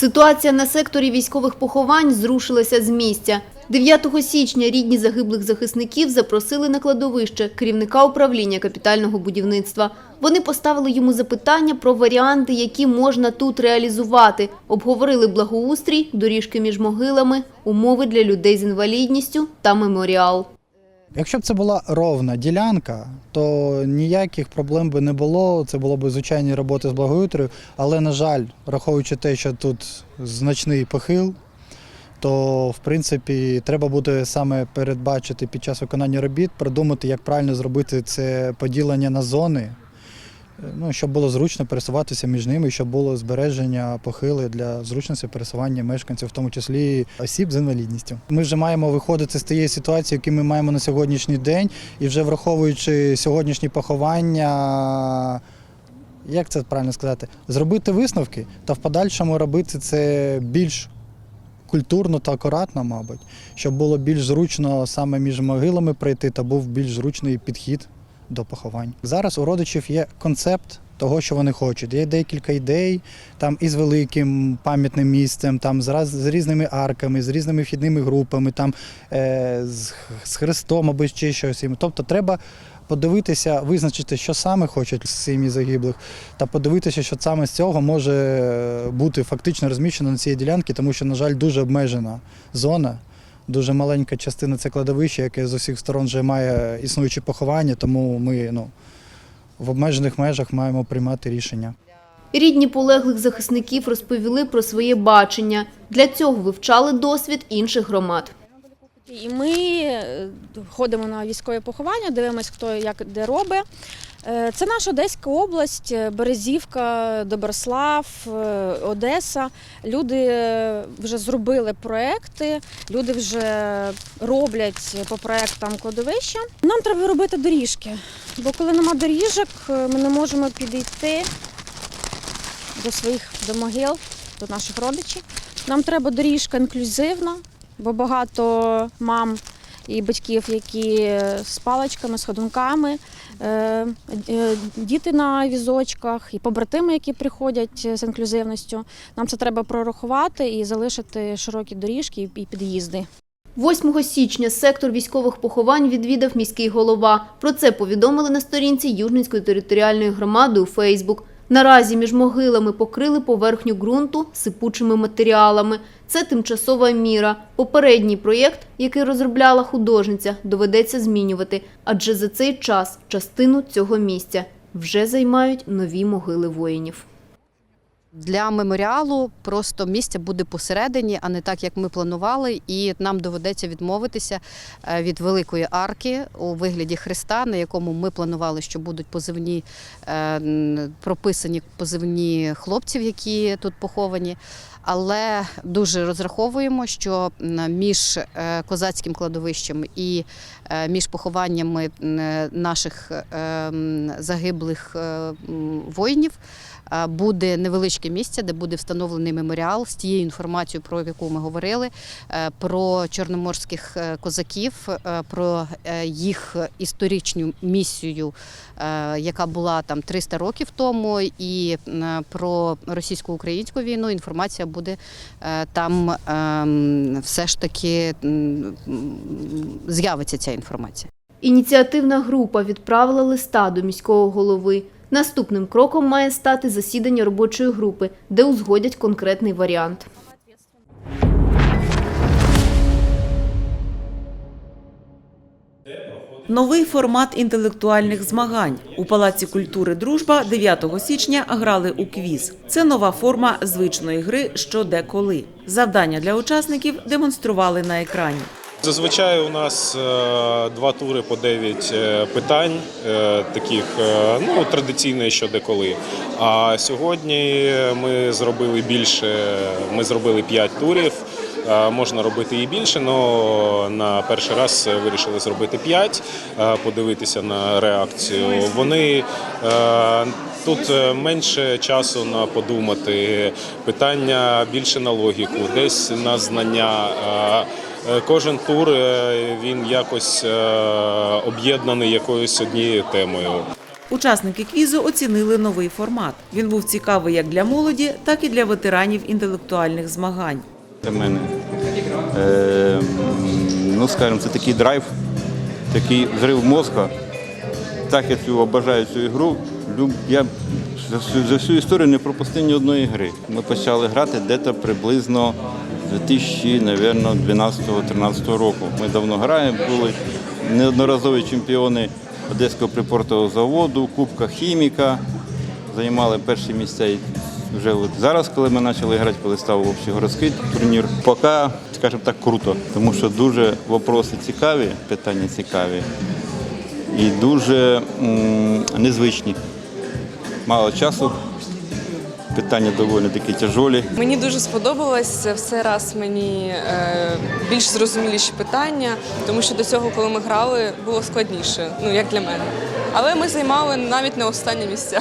Ситуація на секторі військових поховань зрушилася з місця. 9 січня рідні загиблих захисників запросили на кладовище керівника управління капітального будівництва. Вони поставили йому запитання про варіанти, які можна тут реалізувати. Обговорили благоустрій, доріжки між могилами, умови для людей з інвалідністю та меморіал. Якщо б це була ровна ділянка, то ніяких проблем би не було. Це було б звичайні роботи з благоютрою. Але, на жаль, враховуючи те, що тут значний похил, то в принципі треба буде саме передбачити під час виконання робіт, продумати, як правильно зробити це поділення на зони. Ну, щоб було зручно пересуватися між ними, щоб було збереження похили для зручності пересування мешканців, в тому числі осіб з інвалідністю. Ми вже маємо виходити з тієї ситуації, яку ми маємо на сьогоднішній день, і вже враховуючи сьогоднішні поховання. Як це правильно сказати? Зробити висновки та в подальшому робити це більш культурно та акуратно, мабуть, щоб було більш зручно саме між могилами пройти та був більш зручний підхід до поховань. Зараз у родичів є концепт того, що вони хочуть. Є декілька ідей, там із великим пам'ятним місцем, там з, раз- з різними арками, з різними вхідними групами, там е, з, з хрестом або ще щось. Тобто треба подивитися, визначити, що саме хочуть сім'ї загиблих, та подивитися, що саме з цього може бути фактично розміщено на цій ділянці, тому що, на жаль, дуже обмежена зона. Дуже маленька частина це кладовище, яке з усіх сторон вже має існуючі поховання, тому ми ну, в обмежених межах маємо приймати рішення. Рідні полеглих захисників розповіли про своє бачення. Для цього вивчали досвід інших громад. І ми е, ходимо на військові поховання, дивимося, хто як де робить. Е, Це наша Одеська область, е, Березівка, Доброслав, Одеса. Люди вже зробили проекти, люди вже роблять по проектам кладовища. Нам треба робити доріжки, бо коли нема доріжок, ми не можемо підійти до своїх до могил, до наших родичів. Нам треба доріжка інклюзивна, бо багато мам і батьків, які з паличками, з ходунками, е, е, діти на візочках, і побратими, які приходять з інклюзивністю. Нам це треба прорахувати і залишити широкі доріжки і під'їзди. 8 січня сектор військових поховань відвідав міський голова. Про це повідомили на сторінці Южницької територіальної громади у Фейсбук. Наразі між могилами покрили поверхню ґрунту сипучими матеріалами. Це тимчасова міра. Попередній проєкт, який розробляла художниця, доведеться змінювати, адже за цей час частину цього місця вже займають нові могили воїнів. Для меморіалу просто місце буде посередині, а не так, як ми планували, і нам доведеться відмовитися е, від великої арки у вигляді хреста, на якому ми планували, що будуть позивні е, прописані позивні хлопців, які тут поховані. Але дуже розраховуємо, що між е, козацьким кладовищем і між похованнями наших загиблих воїнів буде невеличке місце, де буде встановлений меморіал з тією інформацією, про яку ми говорили, е, про чорноморських е, козаків, е, про е, їх історичну місію, е, яка була там 300 років тому, і про російсько-українську війну інформація буде е, там ем, все ж таки з'явиться ця інформація. Ініціативна група відправила листа до міського голови. Наступним кроком має стати засідання робочої групи, де узгодять конкретний варіант. Новий формат інтелектуальних змагань у Палаці культури Дружба 9 січня грали у квіз. Це нова форма звичної гри що де коли. Завдання для учасників демонстрували на екрані. Зазвичай у нас е, два тури по 9 е, питань, е, таких ну, традиційних що деколи. А сьогодні ми зробили більше, ми зробили 5 турів. Можна робити і більше, але на перший раз вирішили зробити 5, е, подивитися на реакцію. Вони тут менше часу на подумати, питання більше на логіку, десь на знання. Е, Кожен тур е, він якось е, об'єднаний якоюсь однією темою. Учасники квізу оцінили новий формат. Він був цікавий як для молоді, так і для ветеранів інтелектуальних змагань. для мене. Е, ну, скажімо, це такий драйв, такий взрив мозка. Так я цю обожаю цю ігру. Люб- Я за всю, за всю історію не пропустив ні одної гри. Ми почали грати десь приблизно 2012-13 року. Ми давно граємо, були неодноразові чемпіони Одеського припортового заводу, Кубка хіміка, займали перші місця. Вже от зараз, коли ми почали грати, коли став общегородський турнір, поки, скажімо так, круто, тому що дуже вопроси цікаві, питання цікаві і дуже м, незвичні. Мало часу, питання доволі такі тяжолі. Мені дуже сподобалось все раз мені е, більш зрозуміліші питання, тому що до цього, коли ми грали, було складніше, ну як для мене. Але ми займали навіть не останні місця.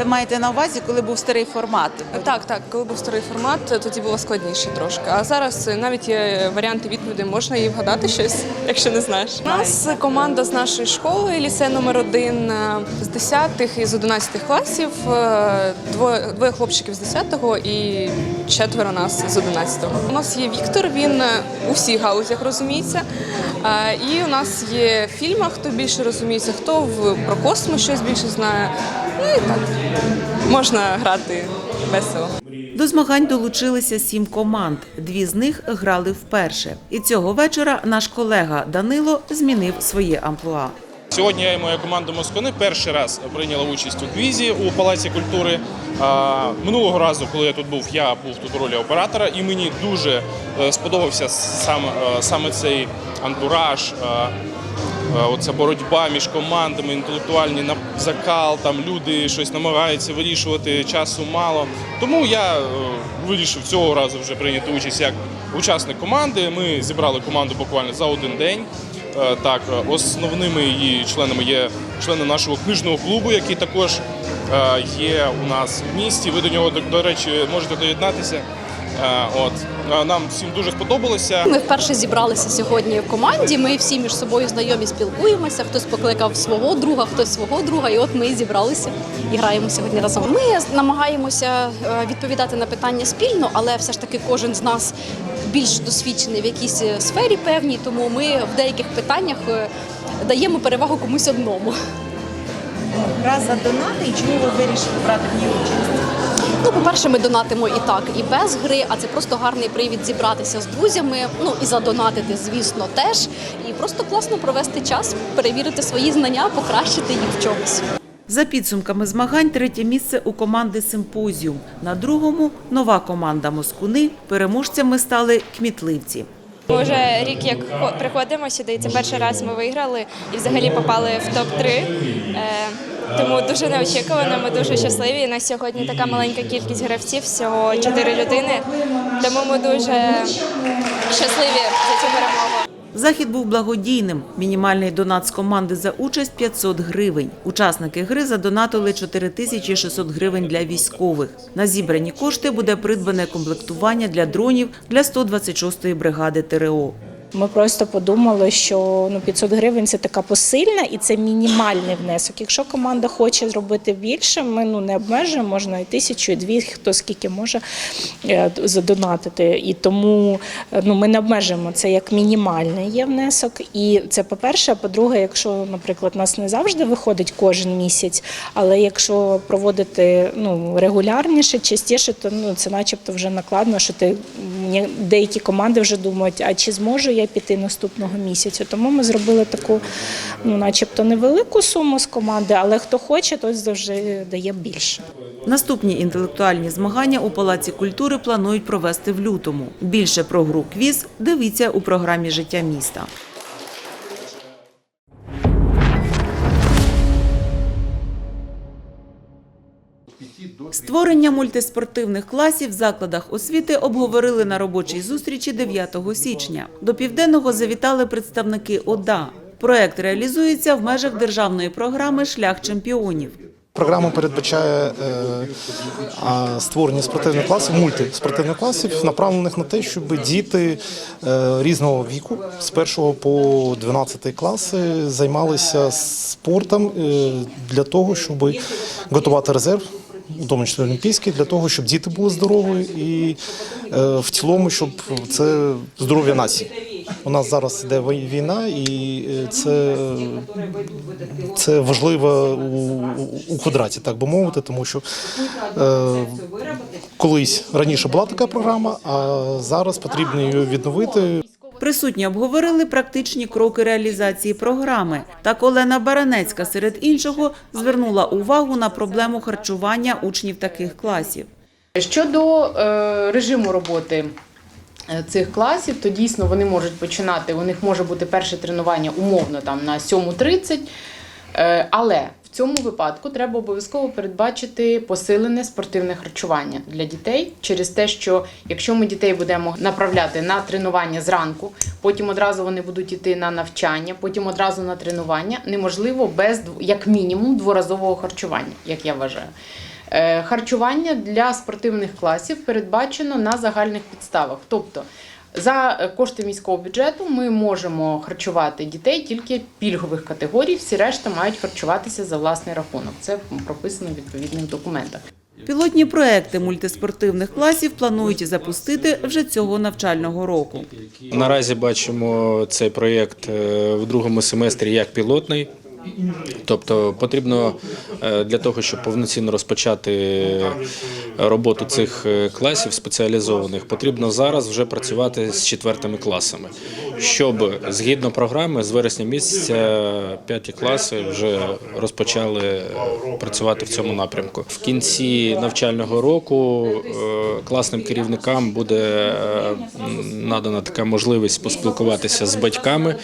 Ви маєте на увазі, коли був старий формат? Так, так, коли був старий формат, тоді було складніше трошки. А зараз е, навіть є варіанти відповідей, можна і вгадати щось, якщо не знаєш. У нас команда з нашої школи, лісе номер один е, з 10 і з 11 класів. е, Двоє, двоє хлопчиків з 10-го і четверо нас з 11-го. У нас є Віктор, він у всіх галузях розуміється. І у нас є в фільмах, хто більше розуміється, хто в про космос щось більше знає. Ну і так можна грати весело. До змагань долучилися сім команд. Дві з них грали вперше. І цього вечора наш колега Данило змінив своє амплуа. Сьогодні я і моя команда Москони перший раз прийняла участь у квізі у Палаці культури. Минулого разу, коли я тут був, я був тут в ролі оператора, і мені дуже е, сподобався сам, е, саме цей антураж. Е, Оця боротьба між командами, інтелектуальний закал, там люди щось намагаються вирішувати, часу мало. Тому я е, вирішив цього разу вже прийняти участь як учасник команди. Ми зібрали команду буквально за один день. Е, Так, основними її членами є члени нашого книжного клубу, який також є у нас в місті. Ви до нього, до речі, можете доєднатися. Е, От Е, нам всім дуже сподобалося. Ми вперше зібралися сьогодні в команді. Ми всі між собою знайомі спілкуємося. Хтось покликав свого друга, хтось свого друга. І от ми зібралися і граємо сьогодні разом. Ми намагаємося е, відповідати на питання спільно, але все ж таки кожен з нас більш досвідчений в якійсь сфері певній, тому ми в деяких питаннях даємо перевагу комусь одному. Гра за донати і чому ви вирішили брати в ній участь? Ну, по-перше, ми донатимо і так, і без гри, а це просто гарний привід зібратися з друзями. Ну і задонатити, звісно, теж. І просто класно провести час, перевірити свої знання, покращити їх в чомусь. За підсумками змагань, третє місце у команди Симпозіум. На другому нова команда Москуни. Переможцями стали кмітливці. Ми вже рік як хо- приходимо сюди, це перший раз ми виграли і взагалі попали в топ-3. Е, тому дуже неочікувано, ми дуже щасливі. На сьогодні така маленька кількість гравців, всього 4 людини. Тому ми дуже щасливі за цю перемогу. Захід був благодійним. Мінімальний донат з команди за участь 500 гривень. Учасники гри задонатили 4600 гривень для військових. На зібрані кошти буде придбане комплектування для дронів для 126-ї бригади ТРО. Ми просто подумали, що ну 500 гривень це така посильна і це мінімальний внесок. Якщо команда хоче зробити більше, ми ну не обмежуємо, можна і тисячу, і дві, хто скільки може е, задонатити. І тому е, ну ми не обмежуємо це як мінімальний є внесок. І це по-перше. А по-друге, якщо, наприклад, нас не завжди виходить кожен місяць, але якщо проводити ну регулярніше, частіше, то ну це начебто вже накладно, що ти деякі команди вже думають, а чи зможу я піти наступного місяця. Тому ми зробили таку, ну, начебто, невелику суму з команди, але хто хоче, той завжди дає більше. Наступні інтелектуальні змагання у Палаці культури планують провести в лютому. Більше про гру квіз дивіться у програмі Життя міста. Створення мультиспортивних класів в закладах освіти обговорили на робочій зустрічі 9 січня. До південного завітали представники ОДА. Проект реалізується в межах державної програми Шлях чемпіонів. Програма передбачає е, створення спортивних класів, мультиспортивних класів, направлених на те, щоб діти е, різного віку з 1 по 12 класи займалися спортом е, для того, щоб готувати резерв. У тому числі олімпійський, для того, щоб діти були здорові і е, в цілому, щоб це здоров'я нації. У нас зараз йде війна, і е, це, це важливо у, у квадраті, так би мовити, тому що е, колись раніше була така програма, а зараз потрібно її відновити. Присутні обговорили практичні кроки реалізації програми. Так Олена Баранецька серед іншого звернула увагу на проблему харчування учнів таких класів. Щодо е, режиму роботи е, цих класів, то дійсно вони можуть починати. У них може бути перше тренування умовно там на 7.30, е, але в цьому випадку треба обов'язково передбачити посилене спортивне харчування для дітей через те, що якщо ми дітей будемо направляти на тренування зранку, потім одразу вони будуть йти на навчання, потім одразу на тренування, неможливо без як мінімум дворазового харчування, як я вважаю. Е, Харчування для спортивних класів передбачено на загальних підставах. Тобто за е, кошти міського бюджету ми можемо харчувати дітей тільки пільгових категорій, всі решта мають харчуватися за власний рахунок. Це прописано в відповідних документах. Пілотні проекти мультиспортивних класів планують запустити вже цього навчального року. Наразі бачимо цей проєкт е, в другому семестрі як пілотний. Тобто потрібно е, для того, щоб повноцінно розпочати роботу цих е, класів спеціалізованих, потрібно зараз вже працювати з четвертими класами, щоб згідно програми з вересня місяця п'яті класи вже розпочали працювати в цьому напрямку. В кінці навчального року е, класним керівникам буде надана така можливість поспілкуватися з батьками,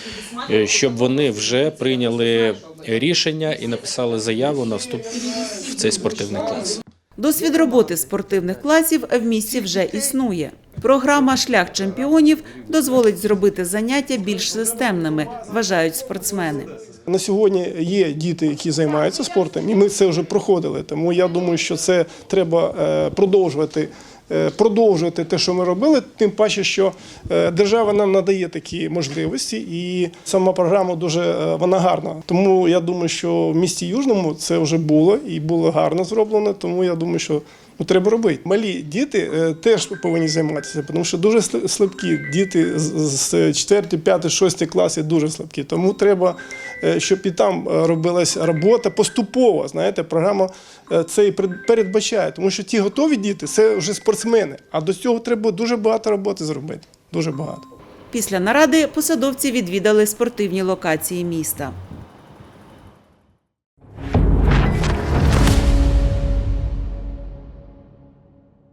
щоб вони вже прийняли рішення і написали заяву на вступ в цей спортивний клас. Досвід роботи спортивних класів в місті вже існує. Програма Шлях чемпіонів дозволить зробити заняття більш системними, вважають спортсмени. На сьогодні є діти, які займаються спортом, і ми це вже проходили. Тому я думаю, що це треба е, продовжувати. Е, Продовжувати те, що ми робили, тим паче, що е, держава нам надає такі можливості, і сама програма дуже е, вона гарна. Тому я думаю, що в місті Южному це вже було і було гарно зроблено. Тому я думаю, що треба робити. Малі діти е, теж повинні займатися, тому що дуже слабкі діти з- з 4, 5, 6 класи дуже слабкі. Тому треба, е, щоб і там е, робилась робота поступово. Знаєте, програма це і передбачає, тому що ті готові діти це вже спортсмени. А до цього треба дуже багато роботи зробити. Дуже багато. Після наради посадовці відвідали спортивні локації міста.